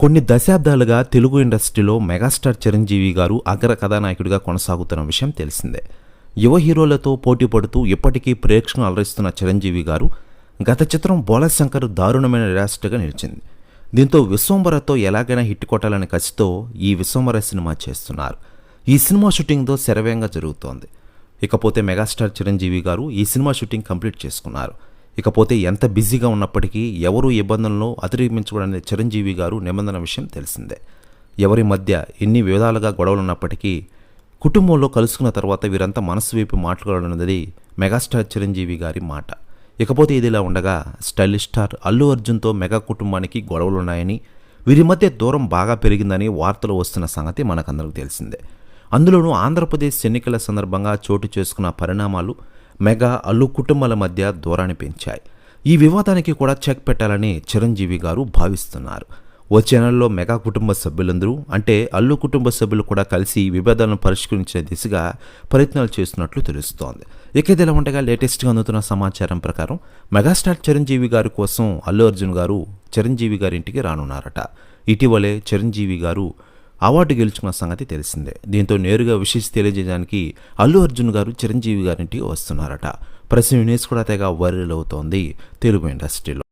కొన్ని దశాబ్దాలుగా తెలుగు ఇండస్ట్రీలో మెగాస్టార్ చిరంజీవి గారు అగ్ర కథానాయకుడిగా కొనసాగుతున్న విషయం తెలిసిందే. యువ హీరోలతో పోటీ పడుతూ ఇప్పటికీ ప్రేక్షకులను అలరిస్తున్న చిరంజీవి గారు గత చిత్రం బోలశంకర్ దారుణమైన నిరాశగా నిలిచింది. దీంతో విశ్వంబరతో ఎలాగైనా హిట్ కొట్టాలని కసితో ఈ విశ్వంబర సినిమా చేస్తున్నారు. ఈ సినిమా షూటింగ్తో శరవేగంగా జరుగుతోంది. ఇకపోతే మెగాస్టార్ చిరంజీవి గారు ఈ సినిమా షూటింగ్ కంప్లీట్ చేసుకున్నారు. ఇకపోతే ఎంత బిజీగా ఉన్నప్పటికీ ఎవరు ఇబ్బందులను అతిరిమించుకోవడానికి చిరంజీవి గారు నిబంధన విషయం తెలిసిందే. ఎవరి మధ్య ఎన్ని విధాలుగా గొడవలు ఉన్నప్పటికీ కుటుంబంలో కలుసుకున్న తర్వాత వీరంతా మనసు వైపు మాట్లాడాలన్నది మెగాస్టార్ చిరంజీవి గారి మాట. ఇకపోతే ఇదిలా ఉండగా స్టైలిష్ స్టార్ అల్లు అర్జున్తో మెగా కుటుంబానికి గొడవలున్నాయని వీరి మధ్య దూరం బాగా పెరిగిందని వార్తలు వస్తున్న సంగతి మనకందరికీ తెలిసిందే. అందులోనూ ఆంధ్రప్రదేశ్ ఎన్నికల సందర్భంగా చోటు చేసుకున్న పరిణామాలు మెగా అల్లు కుటుంబాల మధ్య దూరాన్ని పెంచాయి. ఈ వివాదానికి కూడా చెక్ పెట్టాలని చిరంజీవి గారు భావిస్తున్నారు. వచ్చే నెలలో మెగా కుటుంబ సభ్యులందరూ అంటే అల్లు కుటుంబ సభ్యులు కూడా కలిసి విభేదాలను పరిష్కరించే దిశగా ప్రయత్నాలు చేస్తున్నట్లు తెలుస్తోంది. ఇక ఇదిలా ఉండగా లేటెస్ట్గా అందుతున్న సమాచారం ప్రకారం మెగాస్టార్ చిరంజీవి గారి కోసం అల్లు అర్జున్ గారు చిరంజీవి గారి ఇంటికి రానున్నారట. ఇటీవలే చిరంజీవి గారు అవార్డు గెలుచుకున్న సంగతి తెలిసిందే. దీంతో నేరుగా విశేష తెలియజేయడానికి అల్లు అర్జున్ గారు చిరంజీవి గారింటికి వస్తున్నారట. ప్రస్తుతం వినేష్ కూడా తెగ వైరల్ అవుతోంది తెలుగు ఇండస్ట్రీలో.